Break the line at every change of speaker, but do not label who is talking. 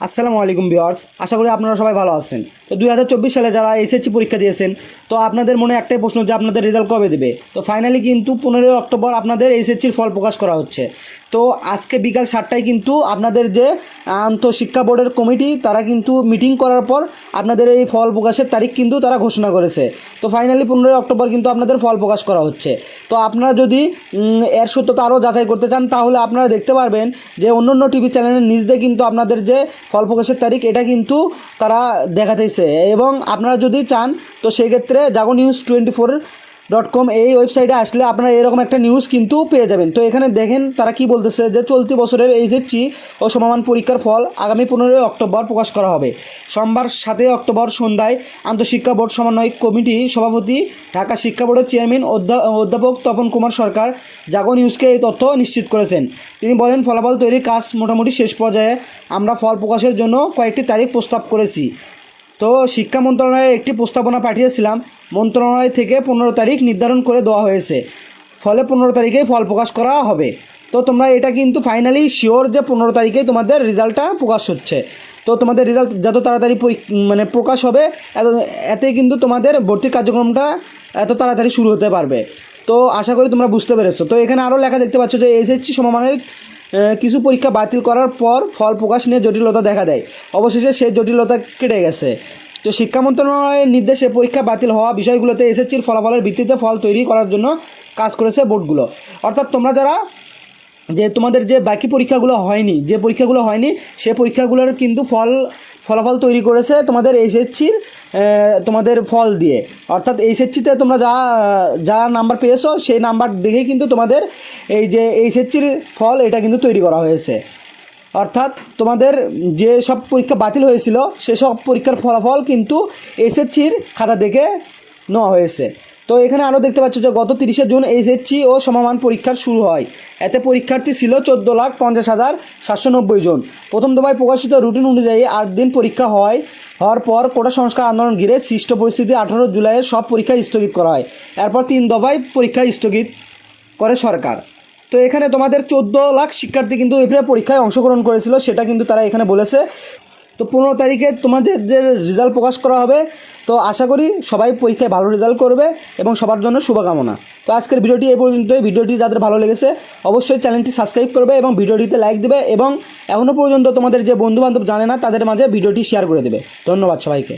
আসসালামু আলাইকুম বিয়ার্স আশা করি আপনারা সবাই ভালো আছেন। তো দুই হাজার চব্বিশ সালে যারা এসএসসি পরীক্ষা দিয়েছেন, তো আপনাদের মনে একটাই প্রশ্ন যে আপনাদের রেজাল্ট কবে দেবে? তো ফাইনালি কিন্তু পনেরোই অক্টোবর আপনাদের এসএসসির ফল প্রকাশ করা হচ্ছে। তো আজকে বিকাল সাতটায় কিন্তু আপনাদের যে আন্তঃশিক্ষা বোর্ডের কমিটি তারা কিন্তু মিটিং করার পর আপনাদের এই ফল প্রকাশের তারিখ কিন্তু তারা ঘোষণা করেছে। তো ফাইনালি পনেরোই অক্টোবর কিন্তু আপনাদের ফল প্রকাশ করা হচ্ছে। তো আপনারা যদি এর সত্যতা আরও যাচাই করতে চান, তাহলে আপনারা দেখতে পারবেন যে অন্য অন্য টিভি চ্যানেলের নিজ কিন্তু আপনাদের যে ফল প্রকাশের তারিখ, এটা কিন্তু তারা দেখাতেছে এবং আপনারা যদি চান, তো সেক্ষেত্রে Jago news twenty four dot com এই ওয়েবসাইটে আসলে আপনারা এরকম একটা নিউজ কিন্তু পেয়ে যাবেন। তো এখানে দেখেন তারা কি বলতেছে যে, চলতি বছরের এইচএসসি ও সমমান পরীক্ষার ফল আগামী পনেরোই অক্টোবর প্রকাশ করা হবে। সোমবার সাতই অক্টোবর সন্ধ্যায় আন্তঃশিক্ষা বোর্ড সমন্বয় কমিটি সভাপতি, ঢাকা শিক্ষা বোর্ডের চেয়ারম্যান অধ্যা- অধ্যাপক তপন কুমার সরকার জাগো নিউজকে এই তথ্য নিশ্চিত করেছেন। তিনি বলেন, ফলাফল তৈরির কাজ মোটামুটি শেষ পর্যায়ে আমরা ফল প্রকাশের জন্য কয়েকটি তারিখ প্রস্তাব করেছি। তো শিক্ষা মন্ত্রণালয়ে একটি প্রস্তাবনা পাঠিয়েছিলাম। মন্ত্রণালয় থেকে পনেরো তারিখ নির্ধারণ করে দেওয়া হয়েছে। ফলে পনেরো তারিখেই ফল প্রকাশ করা হবে। তো তোমরা এটা কিন্তু ফাইনালি শিওর যে পনেরো তারিখেই তোমাদের রেজাল্টটা প্রকাশ হচ্ছে। তো তোমাদের রেজাল্ট যত তাড়াতাড়ি মানে প্রকাশ হবে, এত, এতে কিন্তু তোমাদের ভর্তির কার্যক্রমটা এত তাড়াতাড়ি শুরু হতে পারবে। তো আশা করি তোমরা বুঝতে পেরেছ। তো এখানে আরও লেখা দেখতে পাচ্ছ যে এসএসসি সমমানের কিছু পরীক্ষা বাতিল করার পর ফল প্রকাশ নিয়ে জটিলতা দেখা দেয়। অবশেষে সেই জটিলতা কেটে গেছে। তো শিক্ষা মন্ত্রণালয়ের নির্দেশে পরীক্ষা বাতিল হওয়া বিষয়গুলোতে এসএসসির ফলাফলের ভিত্তিতে ফল তৈরি করার জন্য কাজ করেছে বোর্ডগুলো। অর্থাৎ তোমরা যারা যে তোমাদের যে বাকি পরীক্ষাগুলো হয়নি, যে পরীক্ষাগুলো হয়নি, সে পরীক্ষাগুলোর কিন্তু ফল, ফলাফল তৈরি করেছে তোমাদের এইচএসসির তোমাদের ফল দিয়ে। অর্থাৎ এইচএসসিতে তোমরা যা যা নাম্বার পেয়েছ, সেই নাম্বার দেখেই কিন্তু তোমাদের এই যে এইচএসসির ফল এটা কিন্তু তৈরি করা হয়েছে। অর্থাৎ তোমাদের যে সব পরীক্ষা বাতিল হয়েছিল সেসব পরীক্ষার ফলাফল কিন্তু এসএসসির খাতা দেখে নেওয়া হয়েছে। তো এখানে আরও দেখতে পাচ্ছ যে গত তিরিশে জুন এইচএসসি ও সমমান পরীক্ষার শুরু হয়। এতে পরীক্ষার্থী ছিল চোদ্দ লাখ পঞ্চাশ হাজার সাতশো নব্বই জন। প্রথম দফায় প্রকাশিত রুটিন অনুযায়ী আট দিন পরীক্ষা হয়। হওয়ার পর কোটা সংস্কার আন্দোলন ঘিরে সৃষ্ট পরিস্থিতি আঠারো জুলাইয়ের সব পরীক্ষা স্থগিত করা হয়। এরপর তিন দফায় পরীক্ষা স্থগিত করে সরকার। তো এখানে তোমাদের চোদ্দ লাখ শিক্ষার্থী কিন্তু এপ্রিল পরীক্ষায় অংশগ্রহণ করেছিল, সেটা কিন্তু তারা এখানে বলেছে। তো পনেরো তারিখে তোমাদের যে রেজাল্ট প্রকাশ করা হবে। তো আশা করি সবাই পরীক্ষায় ভালো রেজাল্ট করবে এবং সবার জন্য শুভকামনা। তো আজকের ভিডিওটি এই পর্যন্তই। ভিডিওটি যাদের ভালো লেগেছে, অবশ্যই চ্যানেলটি সাবস্ক্রাইব করবে এবং ভিডিওটিতে লাইক দেবে এবং এখনও পর্যন্ত তোমাদের যে বন্ধুবান্ধব জানে না, তাদের মাঝে ভিডিওটি শেয়ার করে দেবে। ধন্যবাদ সবাইকে।